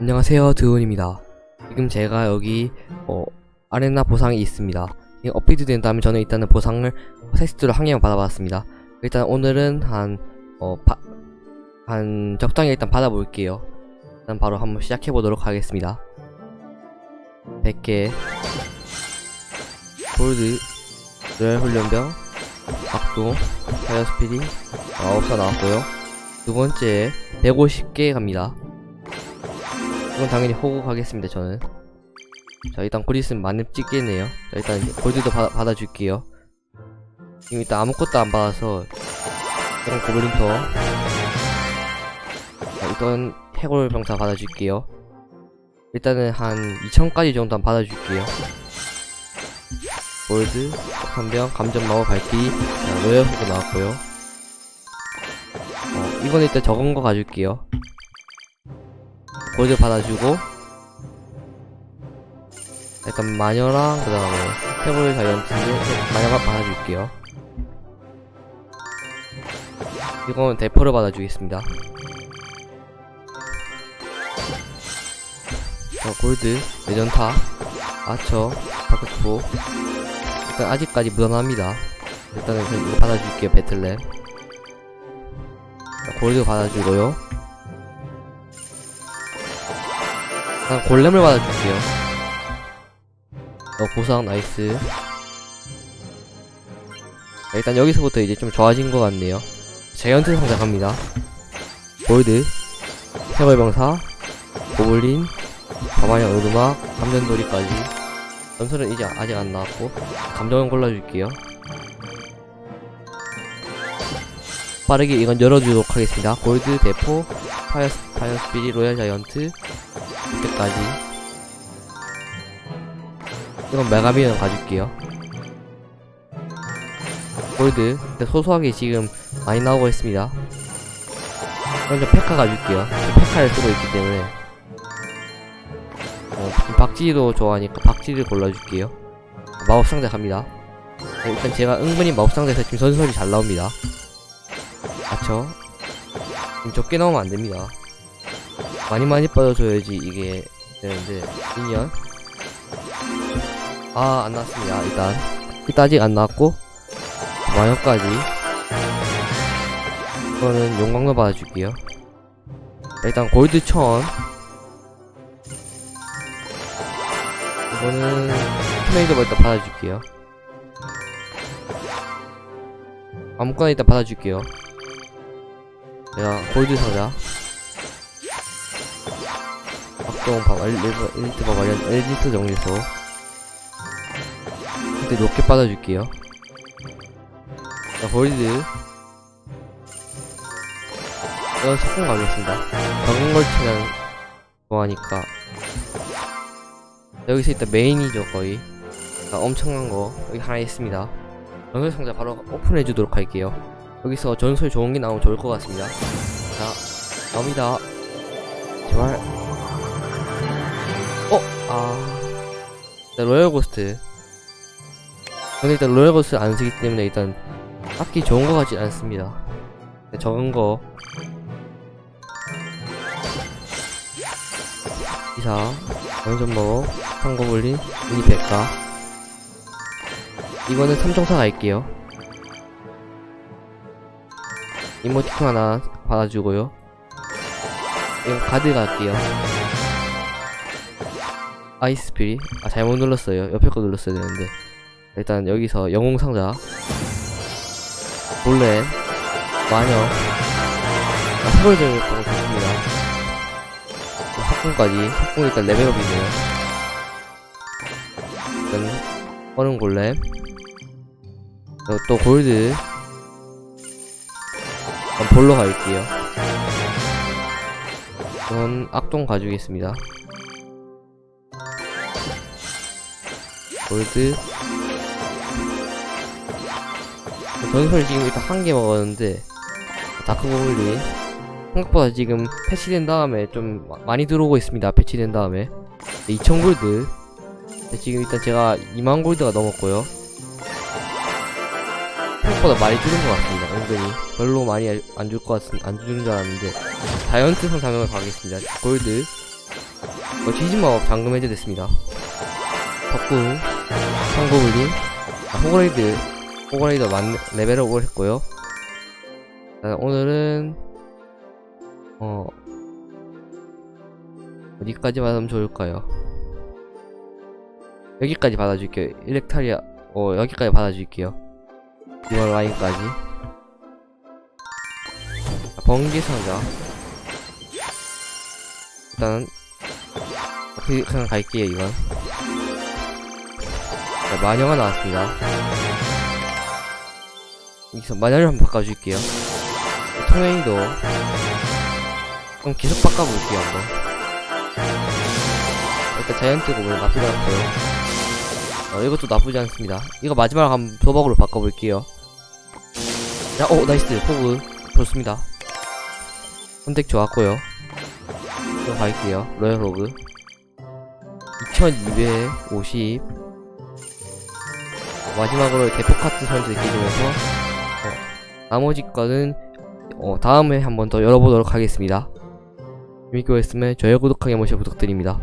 안녕하세요 드온입니다. 지금 제가 여기 어, 아레나 보상이 있습니다. 이 업데이트 된 다음에 저는 일단은 보상을 테스트로 한 개만 받아봤습니다. 일단 오늘은 한, 어, 바, 한 적당히 일단 받아볼게요. 일단 바로 한번 시작해보도록 하겠습니다. 100개. 골드. 로얄 훈련병. 악동. 파이어 스피디 9사 나왔고요. 두 번째 150개 갑니다 이건 당연히 호구하겠습니다 저는. 자 일단 곧 있으면 만렙 찍겠네요. 자 일단 골드도 받아, 받아 줄게요. 지금 일단 아무것도 안 받아서 이런 고블린터. 자 일단 해골 병사 받아줄게요. 일단은 한 2000까지 정도 한 받아줄게요. 골드 한병 감전 마법 발길이 자, 로얄 호구 나왔고요. 어 이건 일단 적은 거 가줄게요 골드 받아주고 약간 마녀랑 그 다음에 해볼 자이언트인데 마녀가 받아줄게요. 이건 대포를 받아주겠습니다. 자 골드 레전타 아처 파크포. 일단 아직까지 무난합니다. 일단은 이거 받아줄게요 배틀램 자, 골드 받아주고요 일단 골렘을 받아줄게요. 어, 보상 나이스. 자, 일단 여기서부터 이제 좀 좋아진 것 같네요. 자이언트 상자 갑니다. 골드, 해골병사, 고블린, 바마냥 오르막, 감전돌이까지. 전설은 이제 아직 안 나왔고, 감정은 골라줄게요. 빠르게 이건 열어주도록 하겠습니다. 골드, 대포, 파이어, 파이어 스피릿, 로얄 자이언트, 이때까지. 이건 메가비언 가줄게요. 골드. 근데 소소하게 지금 많이 나오고 있습니다. 먼저 페카 가줄게요. 페카를 쓰고 있기 때문에. 어, 박지도 좋아하니까 박지를 골라줄게요. 마법상자 갑니다. 네, 일단 제가 은근히 마법상자에서 지금 전설이 잘 나옵니다. 아쵸 지금 적게 나오면 안됩니다 많이 많이 빠져줘야지 이게 되는데 미니언 아안 나왔습니다. 일단. 일단 아직 안 나왔고 마녀까지. 이거는 용광로 받아줄게요. 일단 골드 천. 이거는 토네이도 일단 받아줄게요. 아무거나 일단 받아줄게요. 내가 골드 상자 박동 박 엘리트 박 관련 엘리트 정리소 근데 높게 받아줄게요. 자 골드 이건 석공 가겠습니다. 적은 걸 치면 좋아하니까. 여기서 일단 메인이죠 거의. 자, 엄청난 거. 여기 하나 있습니다. 전설 상자 바로 오픈해 주도록 할게요. 여기서 전설 좋은 게 나오면 좋을 것 같습니다. 자 나옵니다. 제발. 어? 아... 일단 로얄 고스트. 근데 일단 로얄 고스트 안 쓰기 때문에 일단 딱히 좋은 거 같지 않습니다. 네, 적은 거. 이사 완전모 한고블린 미니 백가 이거는 3종사 갈게요. 이모티콘 하나 받아주고요. 이건 가드 갈게요 아이스피리 아 잘못 눌렀어요. 옆에 거 눌렀어야 되는데. 일단 여기서 영웅 상자. 본래 마녀. 아, 해골점이 보고 좋습니다. 석궁까지. 석궁 일단 레벨업이네요. 일단 얼음 골렘. 또 골드. 그럼 볼로 갈게요. 전 악동 가주겠습니다 골드. 전설 지금 일단 한 개 먹었는데 다크 고블린. 생각보다 지금 패치된 다음에 좀 마- 많이 들어오고 있습니다 패치된 다음에. 2000 골드. 근데 지금 일단 제가 2만 골드가 넘었고요. 생각보다 많이 줄은 것 같습니다 은근히. 별로 많이 안 줄 것 같은 안 주는 줄 알았는데. 자이언트 상상을 가겠습니다 골드. 어, 지진마법 잠금 해제됐습니다. 덕구, 성고블린, 아, 호그레이드, 호그레이더 만, 레벨업을 했고요. 자, 오늘은, 어, 어디까지 받으면 좋을까요? 여기까지 받아줄게요. 일렉타리아, 어, 여기까지 받아줄게요. 이번 라인까지. 자, 번개 상자. 일단, 그, 그냥 갈게요, 이건. 자, 마녀가 나왔습니다. 여기서 마녀를 한번 바꿔줄게요. 통행이도 그럼 계속 바꿔볼게요, 한번. 일단 자이언트 고블 나쁘지 않고요. 어, 이것도 나쁘지 않습니다. 이거 마지막 한번 도박으로 바꿔볼게요. 야, 오, 나이스. 호그. 좋습니다. 선택 좋았고요. 이거 갈게요. 로얄 호그. 2250. 마지막으로 대포 카트 선수 끼주면서, 어, 나머지 거는, 어, 다음에 한번 더 열어보도록 하겠습니다. 재밌게 보셨으면 좋아요, 구독하기 한 번씩 부탁드립니다.